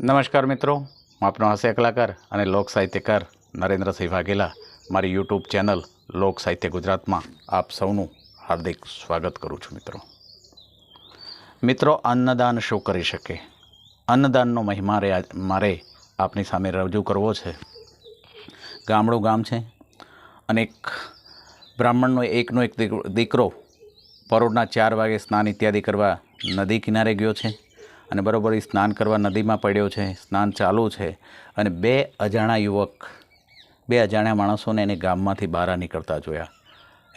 નમસ્કાર મિત્રો, હું આપનો હાસ્ય કલાકાર અને લોક સાહિત્યકાર નરેન્દ્રસિંહ વાઘેલા. મારી યુટ્યુબ ચેનલ લોક સાહિત્ય ગુજરાતમાં આપ સૌનું હાર્દિક સ્વાગત કરું છું મિત્રો. મિત્રો, અન્નદાન શું કરી શકે? અન્નદાનનો મહિમા રે મારે આપની સામે રજૂ કરવો છે. ગામડું ગામ છે અને એક બ્રાહ્મણનો એકનો એક દીકરો પરોઢના ચાર વાગે સ્નાન ઇત્યાદિ કરવા નદી કિનારે ગયો છે. અને બરોબર એ સ્નાન કરવા નદીમાં પડ્યો છે, સ્નાન ચાલુ છે અને બે અજાણા યુવક, બે અજાણ્યા માણસોને એને ગામમાંથી બહાર નીકળતા જોયા.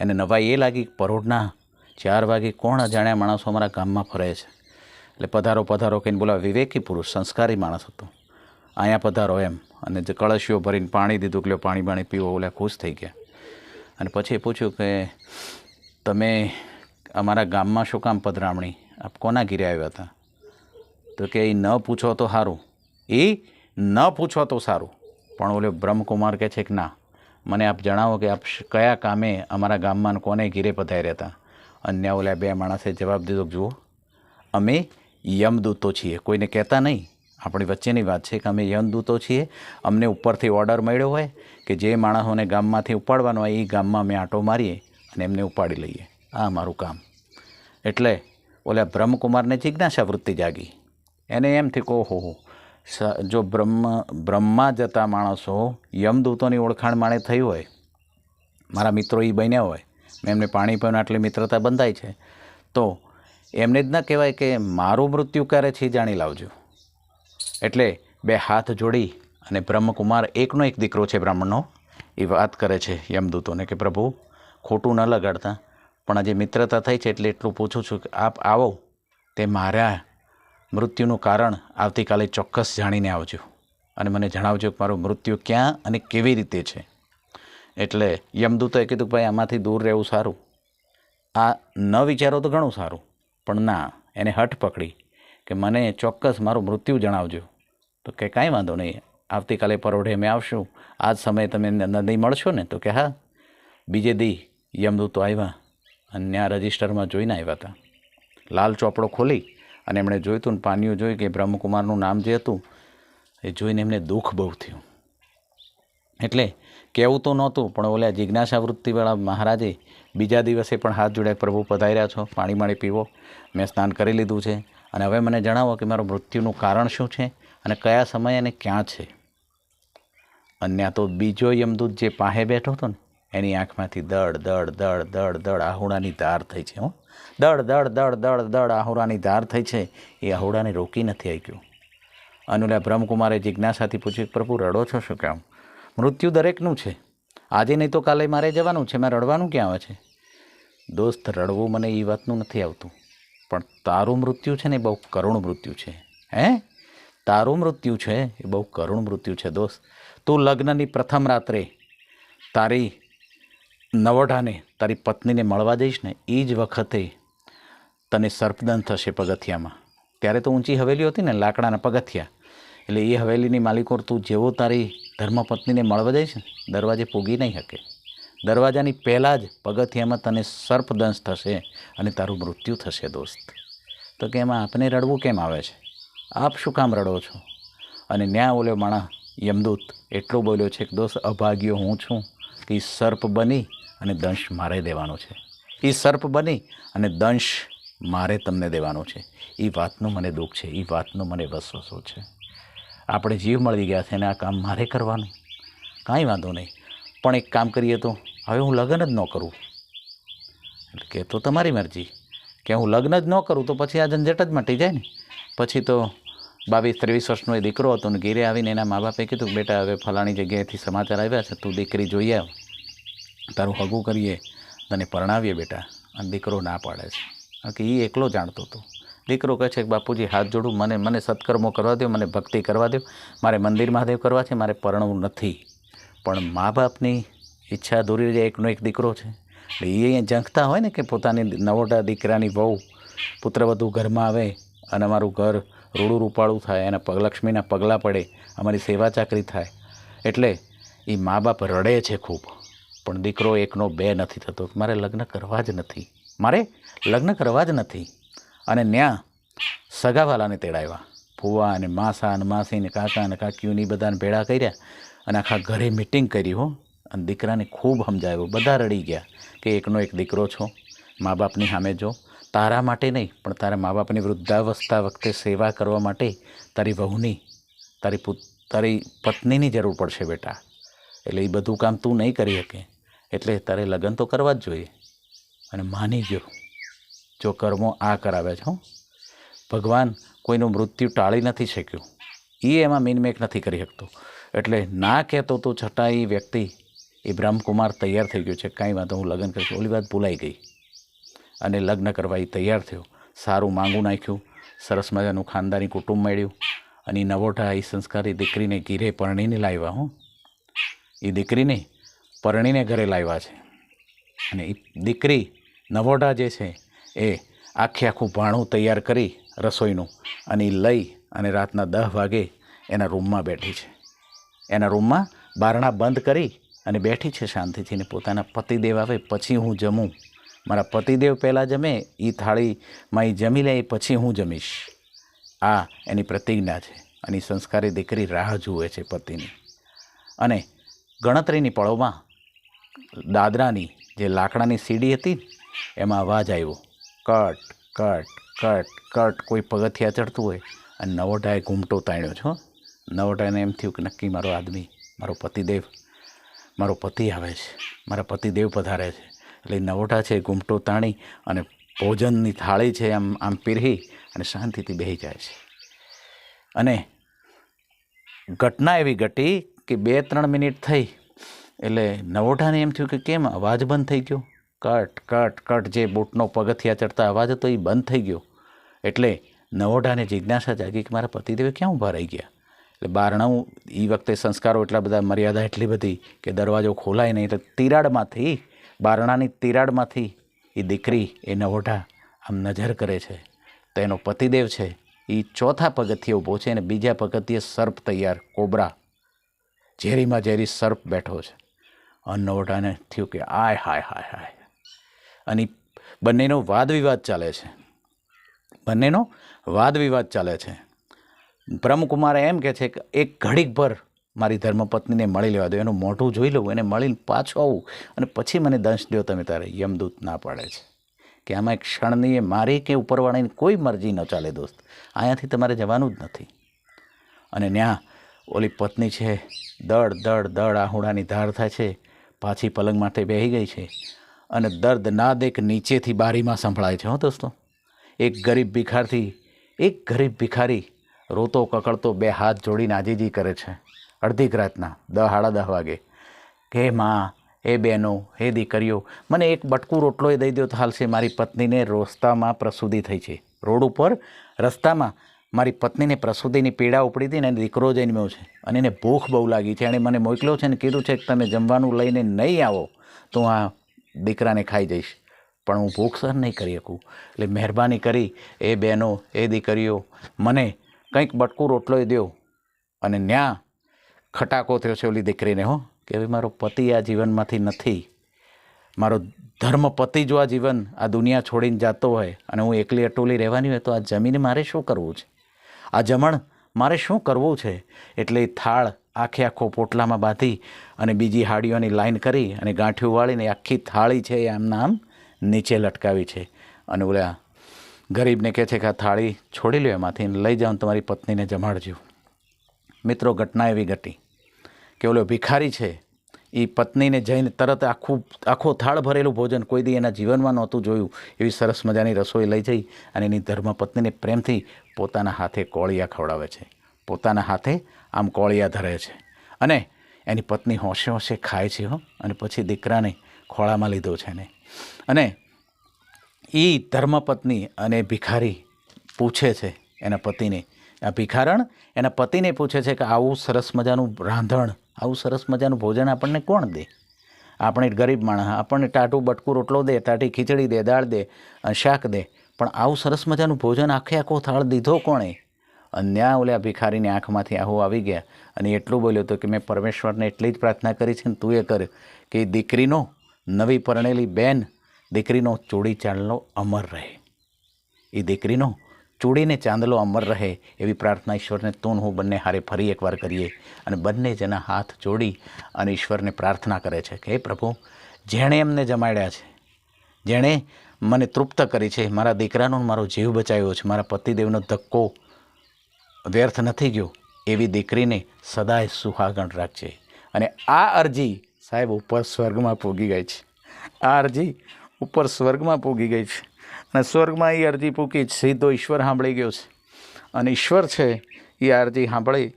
એને નવાઈ એ લાગી પરોઢના ચાર વાગે કોણ અજાણ્યા માણસો અમારા ગામમાં ફરે છે? એટલે પધારો પધારો કહીને બોલાવ વિવેકી પુરુષ, સંસ્કારી માણસ હતો. અહીંયા પધારો એમ. અને જે કળશીઓ ભરીને પાણી દીધું કે પાણી બાણી પીવો, ઓલા ખુશ થઈ ગયા. અને પછી પૂછ્યું કે, તમે અમારા ગામમાં શું કામ પધરામણી? આપ કોના ઘીરે આવ્યા હતા? તો કે એ ન પૂછો તો સારું. એ ન પૂછો તો સારું. પણ ઓલે બ્રહ્મકુમાર કહે છે કે ના, મને આપ જણાવો કે આપ કયા કામે અમારા ગામમાં કોને ઘીરે પધાર્યા હતા? અન્ય ઓલા બે માણસે જવાબ દીધો જુઓ, અમે યમદૂતો છીએ. કોઈને કહેતા નહીં. આપણી વચ્ચેની વાત છે કે અમે યમદૂતો છીએ. અમને ઉપરથી ઓર્ડર મળ્યો હોય કે જે માણસોને ગામમાંથી ઉપાડવાનો હોય એ ગામમાં અમે આંટો મારીએ અને એમને ઉપાડી લઈએ. આ અમારું કામ. એટલે ઓલા બ્રહ્મકુમારને જિજ્ઞાસા વૃત્તિ જાગી. એને એમ થી કહો હો હો સ- જો બ્રહ્મ, બ્રહ્મા જતા માણસો, યમદૂતોની ઓળખાણ માણે થઈ હોય, મારા મિત્રો એ બન્યા હોય, મેં એમને પાણી પીવાનું આટલી મિત્રતા બંધાઈ છે, તો એમને જ ન કહેવાય કે મારું મૃત્યુ ક્યારે છે જાણી લાવજો. એટલે બે હાથ જોડી અને બ્રહ્મકુમાર એકનો એક દીકરો છે બ્રાહ્મણનો, એ વાત કરે છે યમદૂતોને કે પ્રભુ, ખોટું ન લગાડતા, પણ આજે મિત્રતા થઈ છે એટલે એટલું પૂછું છું કે આપ આવો, તે મારા મૃત્યુનું કારણ આવતીકાલે ચોક્કસ જાણીને આવજો. અને મને જણાવજો કે મારું મૃત્યુ ક્યાં અને કેવી રીતે છે. એટલે યમદૂતોએ કીધું ભાઈ, આમાંથી દૂર રહેવું સારું. આ ન વિચારો તો ઘણું સારું. પણ ના, એને હઠ પકડી કે મને ચોક્કસ મારું મૃત્યુ જણાવજો. તો કે કાંઈ વાંધો નહીં, આવતીકાલે પરોઢે અમે આવશું. આ જ સમયે તમે નદી મળશો ને તો કે હા. બીજે દી યમદૂતો આવ્યા અને ત્યાં રજિસ્ટરમાં જોઈને આવ્યા હતા. લાલ ચોપડો ખોલી અને એમણે જોયું હતું ને, પાનીઓ જોઈ કે બ્રહ્મકુમારનું નામ જે હતું, એ જોઈને એમને દુઃખ બહુ થયું. એટલે કહેવું તો નહોતું, પણ ઓલા જિજ્ઞાસા વૃત્તિવાળા મહારાજે બીજા દિવસે પણ હાથ જોડ્યા પ્રભુ પધાર્યા છો, પાણી માણી પીવો, મેં સ્નાન કરી લીધું છે, અને હવે મને જણાવો કે મારું મૃત્યુનું કારણ શું છે અને કયા સમયે અને ક્યાં છે. અને તો બીજો યમદૂત જે પાસે બેઠો હતો ને, એની આંખમાંથી દડ દડ દડ દડ દડ આહુડાની ધાર થઈ છે, હો. દડ દડ દડ દડ દડ આહુડાની ધાર થઈ છે. એ આહુડાને રોકી નથી શક્યું અનુલે બ્રહ્મકુમારે જિજ્ઞાસાથી પૂછ્યું, પ્રભુ, રડો છો શું કામ? મૃત્યુ દરેકનું છે. આજે નહીં તો કાલે મારે જવાનું છે. મેં રડવાનું ક્યાં આવે છે? દોસ્ત, રડવું મને એ વાતનું નથી આવતું. પણ તારું મૃત્યુ છે ને બહુ કરુણ મૃત્યુ છે. હે? તારું મૃત્યુ છે? એ બહુ કરુણ મૃત્યુ છે, દોસ્ત. તું લગ્નની પ્રથમ રાત્રે તારી નવઢાને તારી પત્નીને મળવા જઈશ ને એ જ વખતે તને સર્પદંત થશે પગથિયામાં. ત્યારે તો ઊંચી હવેલી હતી ને, લાકડાના પગથિયા. એટલે એ હવેલીની માલિકો તું જેવો તારી ધર્મપત્નીને મળવા જઈશ ને, દરવાજે પૂગી નહીં શકે. દરવાજાની પહેલાં જ પગથિયામાં તને સર્પદંશ થશે અને તારું મૃત્યુ થશે, દોસ્ત. તો કે એમાં આપને રડવું કેમ આવે છે? આપ શું કામ રડો છો? અને ન્યા ઓલ્યો માણા યમદૂત એટલો બોલ્યો છે કે, દોસ્ત, અભાગ્યો હું છું કે સર્પ બની અને દંશ મારે દેવાનો છે. એ સર્પ બની અને દંશ મારે તમને દેવાનો છે. એ વાતનું મને દુઃખ છે. એ વાતનો મને વસવસો છે. આપણે જીવ મળી ગયા છે અને આ કામ મારે કરવાનું. કાંઈ વાંધો નહીં. પણ એક કામ કરીએ તો હવે હું લગ્ન જ ન કરું. એટલે કે તો તમારી મરજી. કે હું લગ્ન જ ન કરું તો પછી આ ઝંઝટ જ મટી જાય ને. પછી તો બાવીસ ત્રેવીસ વર્ષનો એ દીકરો હતો ને ઘેરે આવીને એના મા બાપે કીધું, બેટા, હવે ફલાણી જગ્યાએથી સમાચાર આવ્યા છે. તું દીકરી જોઈ આવ. તારું હગું કરીએ તને પરણાવીએ બેટા, અને દીકરો ના પાડે છે. કે એ એકલો જાણતો હતો. દીકરો કહે છે કે, બાપુજી, હાથ જોડું, મને મને સત્કર્મો કરવા દો મને ભક્તિ કરવા દો મારે મંદિર મહાદેવ કરવા છે, મારે પરણવું નથી. પણ મા બાપની ઈચ્છા અધૂરી જાય, એકનો એક દીકરો છે. એટલે એ અહીંયા ઝંખતા હોય ને કે પોતાની નવોટા દીકરાની વહુ પુત્રવધુ ઘરમાં આવે અને અમારું ઘર રૂડું રૂપાળું થાય અને પગલક્ષ્મીના પગલાં પડે, અમારી સેવા ચાકરી થાય. એટલે એ મા બાપ રડે છે ખૂબ. પણ દીકરો એકનો બે નથી થતો. મારે લગ્ન કરવા જ નથી. મારે લગ્ન કરવા જ નથી. અને ત્યાં સગાવાલાને તેડાવ્યા. ફુવા અને માસા અને માસી ને કાકા અને કાકીઓની બધાને ભેળા કર્યા અને આખા ઘરે મિટિંગ કરી હો. અને દીકરાને ખૂબ સમજાવ્યો. બધા રડી ગયા કે એકનો એક દીકરો છો. મા બાપની સામે જો. તારા માટે નહીં, પણ તારા મા બાપની વૃદ્ધાવસ્થા વખતે સેવા કરવા માટે તારી વહુની, તારી તારી પત્નીની જરૂર પડશે બેટા. એટલે એ બધું કામ તું નહીં કરી શકે. એટલે તારે લગ્ન તો કરવા જ જોઈએ. અને માની ગયો, જો કર્મો આ કરાવે છે ભગવાન કોઈનું મૃત્યુ ટાળી નથી શક્યું. એ એમાં મીનમેક નથી કરી શકતો. એટલે ના કહેતો તો છતાં એ વ્યક્તિ, એ બ્રહ્મકુમાર તૈયાર થઈ ગયો છે. કાંઈ વાંધો હું લગ્ન કરીશ. ઓલી વાત ભૂલાઈ ગઈ. અને લગ્ન કરવા એ તૈયાર થયો. સારું માંગું નાખ્યું. સરસ મજાનું ખાનદાની કુટુંબ મળ્યું. અને નવોઢા એ સંસ્કારી દીકરીને ઘીરે પરણીને લાવ્યા, હું. એ દીકરીને પરણીને ઘરે લાવ્યા છે. અને એ દીકરી નવોઢા જે છે, એ આખે આખું ભાણું તૈયાર કરી રસોઈનું અને એ લઈ અને રાતના દહ વાગે એના રૂમમાં બેઠી છે. એના રૂમમાં બારણા બંધ કરી અને બેઠી છે શાંતિથી ને પોતાના પતિદેવ આવે પછી હું જમું. મારા પતિદેવ પહેલાં જમે એ થાળીમાં એ જમી લે, એ પછી હું જમીશ. આ એની પ્રતિજ્ઞા છે અને સંસ્કારી દીકરી રાહ જુએ છે પતિની. અને ગણતરીની પળોમાં દાદરાની જે લાકડાની સીડી હતી એમાં અવાજ આવ્યો. કટ કટ કટ કટ, કોઈ પગથિયા ચડતું હોય અને નવોટાએ ઘૂમટો તાણ્યો છો નવોટાને એમ થયું કે નક્કી મારો આદમી, મારો પતિદેવ, મારો પતિ આવે છે, મારા પતિદેવ પધારે છે. એટલે નવોટા છે, ઘૂમટો તાણી અને ભોજનની થાળી છે આમ આમ પીરહી અને શાંતિથી બેહી જાય છે. અને ઘટના એવી ઘટી કે બે ત્રણ મિનિટ થઈ એટલે નવોઢાને એમ થયું કે કેમ? અવાજ બંધ થઈ ગયો. કટ કટ કટ, જે બૂટનો પગથિયા ચડતા અવાજ હતો એ બંધ થઈ ગયો. એટલે નવોઢાને જિજ્ઞાસા જાગી કે મારા પતિદેવે ક્યાં ઊભા રહી ગયા? એટલે બારણું એ વખતે સંસ્કારો એટલા બધા મર્યાદા એટલી બધી કે દરવાજો ખોલાય નહીં. એટલે તિરાડમાંથી, બારણાની તિરાડમાંથી એ દીકરી, એ નવોઢા આમ નજર કરે છે. તો એનો પતિદેવ છે. એ ચોથા પગથિયે ઊભો છે અને બીજા પગથિયે સર્પ તૈયાર, કોબરા. ઝેરીમાં ઝેરી સર્પ બેઠો છે. અન્નવટાને થયું કે આય, હાય હાય હાય. અને બંનેનો વાદ વિવાદ ચાલે છે. બંનેનો વાદ વિવાદ ચાલે છે. બ્રહ્મકુમારે એમ કહે છે કે એક ઘડીક ભર મારી ધર્મપત્નીને મળી લેવા દો. એનું મોઢું જોઈ લઉં, એને મળીને પાછું આવું અને પછી મને દંશ દો તમે તારે, યમદૂત ના પાડે છે. કે આમાં એક ક્ષણની એ મારી કે ઉપરવાળાની કોઈ મરજી ન ચાલે દોસ્ત. અહીંયાથી તમારે જવાનું જ નથી. અને ત્યાં ઓલી પત્ની છે દડ દડ દડ આહુડાની ધાર થાય છે. પાછી પલંગ માટે બેહી ગઈ છે અને દર્દ નાદ એક નીચેથી બારીમાં સંભળાય છે, હો દોસ્તો. એક ગરીબ ભિખારથી, એક ગરીબ ભિખારી રોતો કકડતો બે હાથ જોડીને આજીજી કરે છે. અડધીક રાતના, દહ, સાડા દહ વાગે. કે માં, એ બહેનો હે દીકરીઓ, મને એક બટકું રોટલો એ દઈ દો તો હાલશે. મારી પત્નીને રસ્તામાં પ્રસૂતિ થઈ છે. રોડ ઉપર રસ્તામાં મારી પત્નીને પ્રસૂતિની પીડા ઉપડી હતી ને દીકરો જન્મ્યો છે અને એને ભૂખ બહુ લાગી છે. એણે મને મોકલ્યો છે ને કીધું છે કે તમે જમવાનું લઈને નહીં આવો તો હું આ દીકરાને ખાઈ જઈશ. પણ હું ભૂખ સહન નહીં કરી શકું. એટલે મહેરબાની કરી એ બહેનો, એ દીકરીઓ, મને કંઈક બટકું રોટલો દો અને ત્યાં ખટાકો થયો છે ઓલી દીકરીને, હો. કે હવે મારો પતિ આ જીવનમાંથી નથી. મારો ધર્મ પતિ જો આ જીવન આ દુનિયા છોડીને જતો હોય અને હું એકલી અટોલી રહેવાની હોય તો આ જમીને મારે શું કરવું છે? આ જમણ મારે શું કરવું છે? એટલે થાળ આખે આખો પોટલામાં બાંધી અને બીજી હાડીઓની લાઈન કરી અને ગાંઠિયું વાળીને આખી થાળી છે એ આમ નીચે લટકાવી છે. અને ઓલા ગરીબને કહે છે કે આ થાળી છોડી લો એમાંથી લઈ જાઓ તમારી પત્નીને જમાડજો. મિત્રો, ઘટના એવી ઘટી કે ઓલો ભિખારી છે એ પત્નીને જઈને તરત આખું, આખો થાળ ભરેલું ભોજન કોઈ દી એના જીવનમાં નહોતું જોયું. એવી સરસ મજાની રસોઈ લઈ જઈ અને એની ધર્મપત્નીને પ્રેમથી પોતાના હાથે કોળિયા ખવડાવે છે. પોતાના હાથે આમ કોળિયા ધરે છે. અને એની પત્ની હોંશે હોંશે ખાય છે હો. અને પછી દીકરાને ખોળામાં લીધો છે એને. અને એ ધર્મપત્ની અને ભિખારી પૂછે છે એના પતિને. આ ભિખારણ એના પતિને પૂછે છે કે આવું સરસ મજાનું રાંધણ આવું સરસ મજાનું ભોજન આપણને કોણ દે? આપણે ગરીબ માણસ, આપણને ટાટું, બટકું, રોટલો દે, ટાટી ખીચડી દે, દાળ દે અને શાક દે. પણ આવું સરસ મજાનું ભોજન આખે આખો થાળ દીધો કોણે? અન્યા ઓલે ભિખારીની આંખમાંથી આહો આવી ગયા અને એટલું બોલ્યો હતો કે મેં પરમેશ્વરને એટલી જ પ્રાર્થના કરી છે ને તું એ કર કે દીકરીનો, નવી પરણેલી બેન, દીકરીનો ચોડી ચાલનો અમર રહે. એ દીકરીનો ચૂડીને ચાંદલો અમર રહે એવી પ્રાર્થના ઈશ્વરને તું હું બંને હારે ફરી એકવાર કરીએ અને બંને જેના હાથ જોડી અને ઈશ્વરને પ્રાર્થના કરે છે કે, હે પ્રભુ, જેણે એમને જમાડ્યા છે, જેણે મને તૃપ્ત કરી છે, મારા દીકરાનો મારો જીવ બચાવ્યો છે, મારા પતિદેવનો ધક્કો વ્યર્થ નથી ગયો, એવી દીકરીને સદાય સુહાગણ રાખજે. અને આ અરજી સાહેબ ઉપર સ્વર્ગમાં પૂગી ગઈ છે. આ અરજી ઉપર સ્વર્ગમાં પૂગી ગઈ છે. અને સ્વર્ગમાં એ અરજી પૂકી સીધો ઈશ્વર સાંભળી ગયો છે. અને ઈશ્વર છે એ અરજી સાંભળી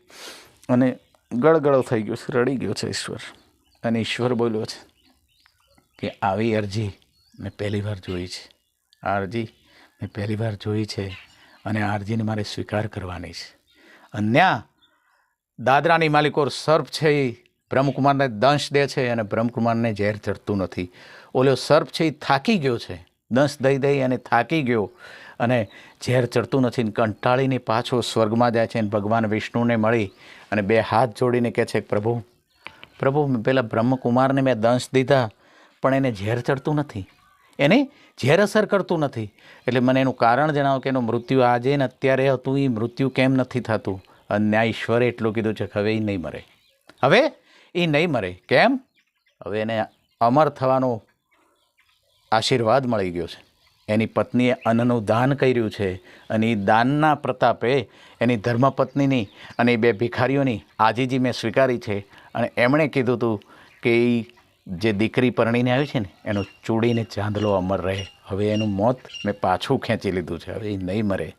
અને ગળગળો થઈ ગયો છે, રડી ગયો છે ઈશ્વર. અને ઈશ્વર બોલ્યો છે કે આવી અરજી મેં પહેલી વાર જોઈ છે. આ અરજી મેં પહેલી વાર જોઈ છે અને આ અરજીને મારે સ્વીકાર કરવાની છે. અન્યા દાદરાની માલિકો સર્પ છે એ બ્રહ્મકુમારને દંશ દે છે અને બ્રહ્મકુમારને ઝેર ચડતું નથી. ઓલો સર્પ છે એ થાકી ગયો છે. દંશ દઈ દઈ અને થાકી ગયો. અને ઝેર ચડતું નથી કંટાળીને પાછો સ્વર્ગમાં જાય છે અને ભગવાન વિષ્ણુને મળી અને બે હાથ જોડીને કહે છે, પ્રભુ પ્રભુ પેલા બ્રહ્મકુમારને મેં દંશ દીધા, પણ એને ઝેર ચડતું નથી. એને ઝેર અસર કરતું નથી. એટલે મને એનું કારણ જણાવો કે એનું મૃત્યુ આજે ને અત્યારે હતું એ મૃત્યુ કેમ નથી થતું? અને ઈશ્વરે એટલું કીધું છે કે હવે એ નહીં મરે. હવે એ નહીં મરે. કેમ? હવે એને અમર થવાનો આશીર્વાદ મળી ગયો છે. એની પત્નીએ અન્નનું દાન કર્યું છે અને એ દાનના પ્રતાપે એની ધર્મપત્નીની અને એ બે ભિખારીઓની આજીજી મેં સ્વીકારી છે અને એમણે કીધું હતું કે એ જે દીકરી પરણીને આવી છે ને, એનો ચૂડીને ચાંદલો અમર રહે. હવે એનું મોત મેં પાછું ખેંચી લીધું છે. હવે એ નહીં મરે.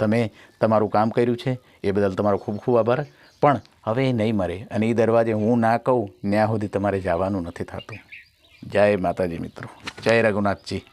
તમે તમારું કામ કર્યું છે, એ બદલ તમારો ખૂબ ખૂબ આભાર. પણ હવે એ નહીં મરે અને એ દરવાજે હું ના કહું ત્યાં સુધી તમારે જવાનું નથી થતું. જય માતાજી મિત્રો. જય રઘુનાથજી.